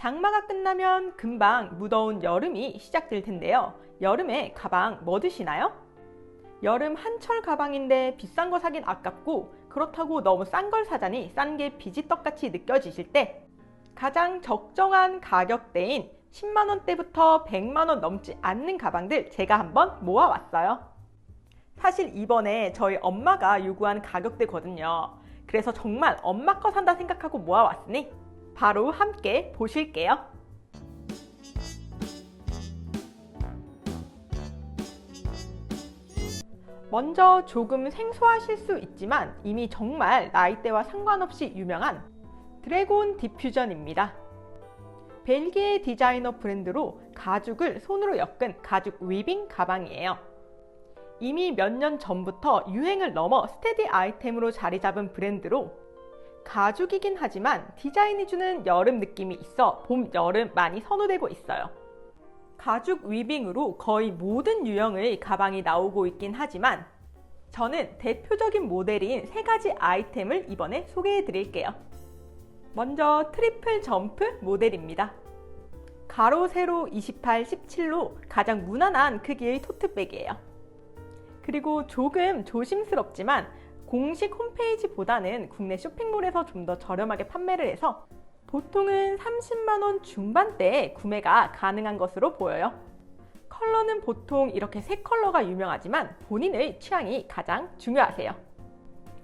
장마가 끝나면 금방 무더운 여름이 시작될 텐데요. 여름에 가방 뭐 드시나요? 여름 한철 가방인데 비싼 거 사긴 아깝고 그렇다고 너무 싼 걸 사자니 싼 게 비지떡같이 느껴지실 때 가장 적정한 가격대인 10만원대부터 100만원 넘지 않는 가방들 제가 한번 모아왔어요. 사실 이번에 저희 엄마가 요구한 가격대거든요. 그래서 정말 엄마 거 산다 생각하고 모아왔으니 바로 함께 보실게요. 먼저 조금 생소하실 수 있지만 이미 정말 나이대와 상관없이 유명한 드래곤 디퓨전입니다. 벨기에 디자이너 브랜드로 가죽을 손으로 엮은 가죽 위빙 가방이에요. 이미 몇 년 전부터 유행을 넘어 스테디 아이템으로 자리 잡은 브랜드로 가죽이긴 하지만 디자인이 주는 여름 느낌이 있어 봄, 여름 많이 선호되고 있어요. 가죽 위빙으로 거의 모든 유형의 가방이 나오고 있긴 하지만 저는 대표적인 모델인 세 가지 아이템을 이번에 소개해 드릴게요. 먼저 트리플 점프 모델입니다. 가로, 세로 28, 17로 가장 무난한 크기의 토트백이에요. 그리고 조금 조심스럽지만 공식 홈페이지보다는 국내 쇼핑몰에서 좀 더 저렴하게 판매를 해서 보통은 30만원 중반대에 구매가 가능한 것으로 보여요. 컬러는 보통 이렇게 세 컬러가 유명하지만 본인의 취향이 가장 중요하세요.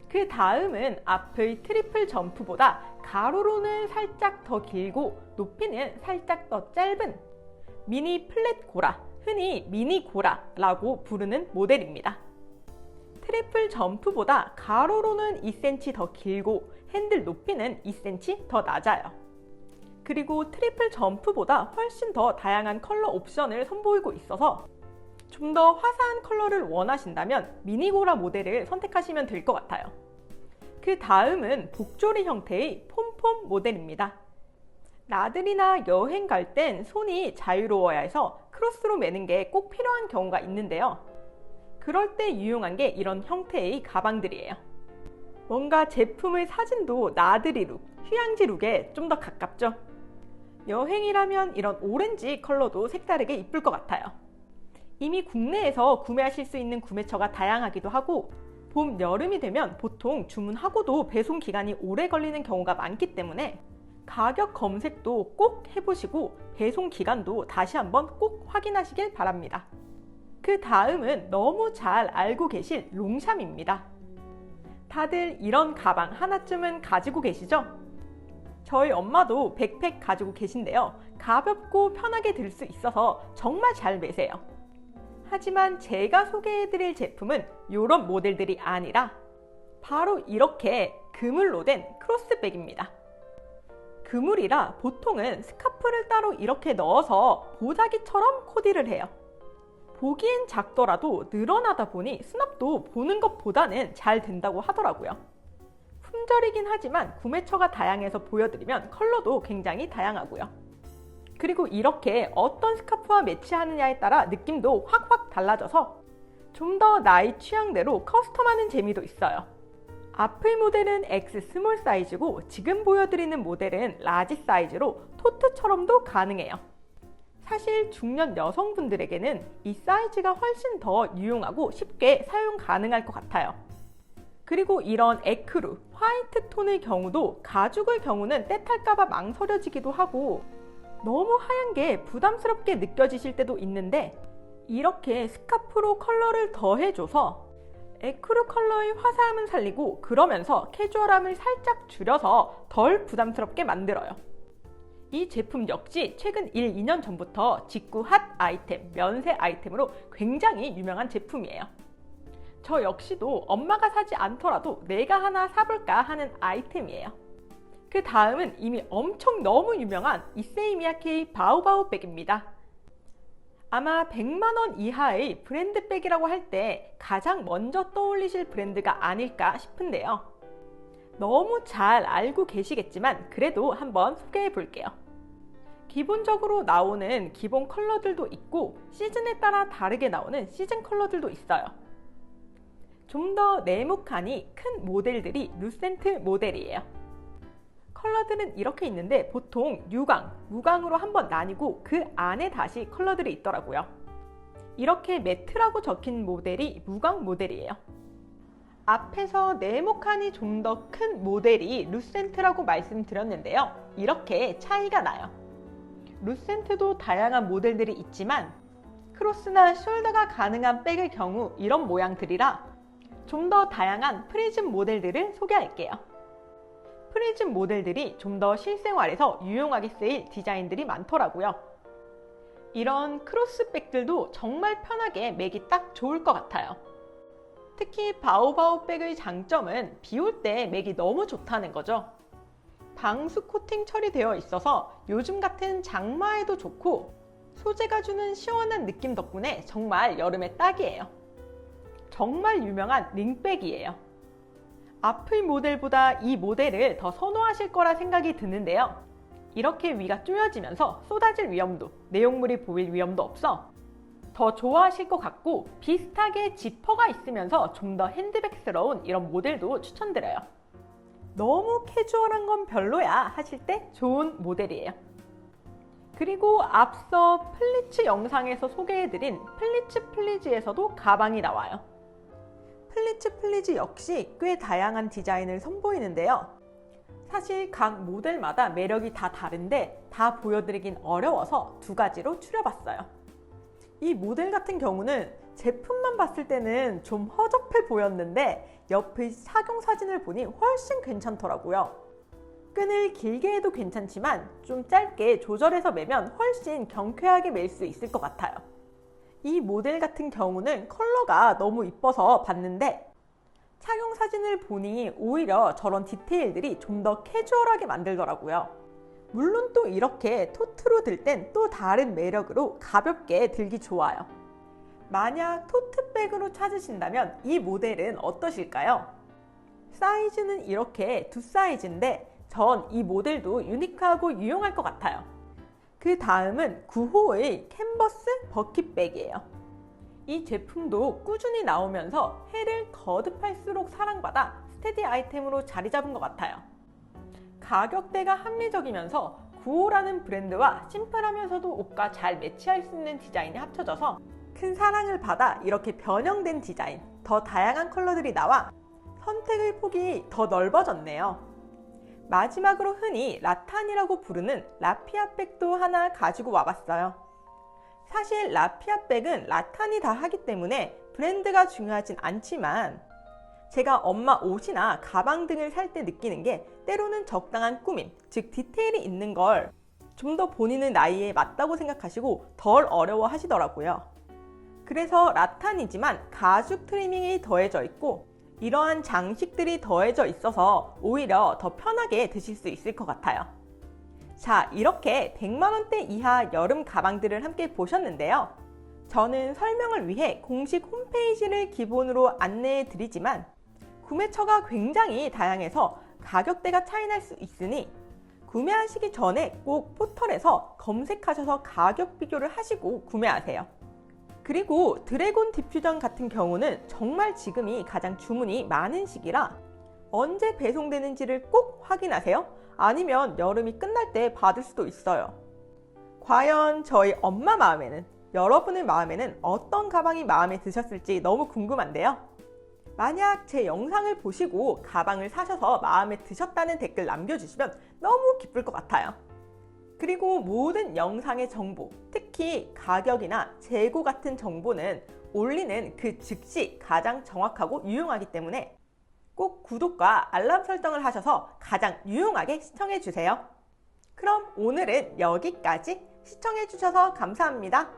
그 다음은 앞의 트리플 점프보다 가로로는 살짝 더 길고 높이는 살짝 더 짧은 미니 플랫 고라, 흔히 미니 고라라고 부르는 모델입니다. 트리플 점프보다 가로로는 2cm 더 길고 핸들 높이는 2cm 더 낮아요. 그리고 트리플 점프보다 훨씬 더 다양한 컬러 옵션을 선보이고 있어서 좀 더 화사한 컬러를 원하신다면 미니고라 모델을 선택하시면 될 것 같아요. 그 다음은 복조리 형태의 폼폼 모델입니다. 나들이나 여행 갈 땐 손이 자유로워야 해서 크로스로 매는 게 꼭 필요한 경우가 있는데요. 그럴 때 유용한 게 이런 형태의 가방들이에요. 뭔가 제품의 사진도 나들이 룩, 휴양지 룩에 좀 더 가깝죠? 여행이라면 이런 오렌지 컬러도 색다르게 이쁠 것 같아요. 이미 국내에서 구매하실 수 있는 구매처가 다양하기도 하고 봄, 여름이 되면 보통 주문하고도 배송 기간이 오래 걸리는 경우가 많기 때문에 가격 검색도 꼭 해보시고 배송 기간도 다시 한번 꼭 확인하시길 바랍니다. 그 다음은 너무 잘 알고 계실 롱샴입니다. 다들 이런 가방 하나쯤은 가지고 계시죠? 저희 엄마도 백팩 가지고 계신데요. 가볍고 편하게 들 수 있어서 정말 잘 매세요. 하지만 제가 소개해드릴 제품은 이런 모델들이 아니라 바로 이렇게 그물로 된 크로스백입니다. 그물이라 보통은 스카프를 따로 이렇게 넣어서 보자기처럼 코디를 해요. 보기엔 작더라도 늘어나다 보니 수납도 보는 것보다는 잘 된다고 하더라고요. 품절이긴 하지만 구매처가 다양해서 보여드리면 컬러도 굉장히 다양하고요. 그리고 이렇게 어떤 스카프와 매치하느냐에 따라 느낌도 확확 달라져서 좀 더 나의 취향대로 커스텀하는 재미도 있어요. 앞의 모델은 X 스몰 사이즈고 지금 보여드리는 모델은 라지 사이즈로 토트처럼도 가능해요. 사실 중년 여성분들에게는 이 사이즈가 훨씬 더 유용하고 쉽게 사용 가능할 것 같아요. 그리고 이런 에크루, 화이트 톤의 경우도 가죽의 경우는 때탈까봐 망설여지기도 하고 너무 하얀 게 부담스럽게 느껴지실 때도 있는데 이렇게 스카프로 컬러를 더해줘서 에크루 컬러의 화사함은 살리고 그러면서 캐주얼함을 살짝 줄여서 덜 부담스럽게 만들어요. 이 제품 역시 최근 1, 2년 전부터 직구 핫 아이템, 면세 아이템으로 굉장히 유명한 제품이에요. 저 역시도 엄마가 사지 않더라도 내가 하나 사볼까 하는 아이템이에요. 그 다음은 이미 엄청 너무 유명한 이세이미야케이 바우바우 백입니다. 아마 100만원 이하의 브랜드 백이라고 할 때 가장 먼저 떠올리실 브랜드가 아닐까 싶은데요. 너무 잘 알고 계시겠지만 그래도 한번 소개해 볼게요. 기본적으로 나오는 기본 컬러들도 있고 시즌에 따라 다르게 나오는 시즌 컬러들도 있어요. 좀 더 네모칸이 큰 모델들이 루센트 모델이에요. 컬러들은 이렇게 있는데 보통 유광, 무광으로 한번 나뉘고 그 안에 다시 컬러들이 있더라고요. 이렇게 매트라고 적힌 모델이 무광 모델이에요. 앞에서 네모칸이 좀 더 큰 모델이 루센트라고 말씀드렸는데요. 이렇게 차이가 나요. 루센트도 다양한 모델들이 있지만 크로스나 숄더가 가능한 백의 경우 이런 모양들이라 좀 더 다양한 프리즘 모델들을 소개할게요. 프리즘 모델들이 좀 더 실생활에서 유용하게 쓰일 디자인들이 많더라고요. 이런 크로스백들도 정말 편하게 매기 딱 좋을 것 같아요. 특히 바오바오 백의 장점은 비 올때 매기 너무 좋다는 거죠. 방수 코팅 처리되어 있어서 요즘 같은 장마에도 좋고 소재가 주는 시원한 느낌 덕분에 정말 여름에 딱이에요. 정말 유명한 링백이에요. 앞의 모델보다 이 모델을 더 선호하실 거라 생각이 드는데요. 이렇게 위가 쪼여지면서 쏟아질 위험도, 내용물이 보일 위험도 없어 더 좋아하실 것 같고 비슷하게 지퍼가 있으면서 좀 더 핸드백스러운 이런 모델도 추천드려요. 너무 캐주얼한 건 별로야 하실 때 좋은 모델이에요. 그리고 앞서 플리츠 영상에서 소개해드린 플리츠 플리즈에서도 가방이 나와요. 플리츠 플리즈 역시 꽤 다양한 디자인을 선보이는데요. 사실 각 모델마다 매력이 다 다른데 다 보여드리긴 어려워서 두 가지로 추려봤어요. 이 모델 같은 경우는 제품만 봤을 때는 좀 허접해 보였는데 옆의 착용 사진을 보니 훨씬 괜찮더라고요. 끈을 길게 해도 괜찮지만 좀 짧게 조절해서 매면 훨씬 경쾌하게 멜 수 있을 것 같아요. 이 모델 같은 경우는 컬러가 너무 이뻐서 봤는데 착용 사진을 보니 오히려 저런 디테일들이 좀 더 캐주얼하게 만들더라고요. 물론 또 이렇게 토트로 들 땐 또 다른 매력으로 가볍게 들기 좋아요. 만약 토트백으로 찾으신다면 이 모델은 어떠실까요? 사이즈는 이렇게 두 사이즈인데 전 이 모델도 유니크하고 유용할 것 같아요. 그 다음은 9호의 캔버스 버킷백이에요. 이 제품도 꾸준히 나오면서 해를 거듭할수록 사랑받아 스테디 아이템으로 자리 잡은 것 같아요. 가격대가 합리적이면서 9호라는 브랜드와 심플하면서도 옷과 잘 매치할 수 있는 디자인이 합쳐져서 큰 사랑을 받아 이렇게 변형된 디자인, 더 다양한 컬러들이 나와 선택의 폭이 더 넓어졌네요. 마지막으로 흔히 라탄이라고 부르는 라피아백도 하나 가지고 와봤어요. 사실 라피아백은 라탄이 다 하기 때문에 브랜드가 중요하진 않지만 제가 엄마 옷이나 가방 등을 살 때 느끼는 게 때로는 적당한 꾸밈, 즉 디테일이 있는 걸 좀 더 본인의 나이에 맞다고 생각하시고 덜 어려워 하시더라고요. 그래서 라탄이지만 가죽 트리밍이 더해져 있고 이러한 장식들이 더해져 있어서 오히려 더 편하게 드실 수 있을 것 같아요. 자, 이렇게 100만원대 이하 여름 가방들을 함께 보셨는데요. 저는 설명을 위해 공식 홈페이지를 기본으로 안내해 드리지만 구매처가 굉장히 다양해서 가격대가 차이날 수 있으니 구매하시기 전에 꼭 포털에서 검색하셔서 가격 비교를 하시고 구매하세요. 그리고 드래곤 디퓨전 같은 경우는 정말 지금이 가장 주문이 많은 시기라 언제 배송되는지를 꼭 확인하세요. 아니면 여름이 끝날 때 받을 수도 있어요. 과연 저희 엄마 마음에는 여러분의 마음에는 어떤 가방이 마음에 드셨을지 너무 궁금한데요. 만약 제 영상을 보시고 가방을 사셔서 마음에 드셨다는 댓글 남겨주시면 너무 기쁠 것 같아요. 그리고 모든 영상의 정보, 특히 가격이나 재고 같은 정보는 올리는 그 즉시 가장 정확하고 유용하기 때문에 꼭 구독과 알람 설정을 하셔서 가장 유용하게 시청해 주세요. 그럼 오늘은 여기까지 시청해 주셔서 감사합니다.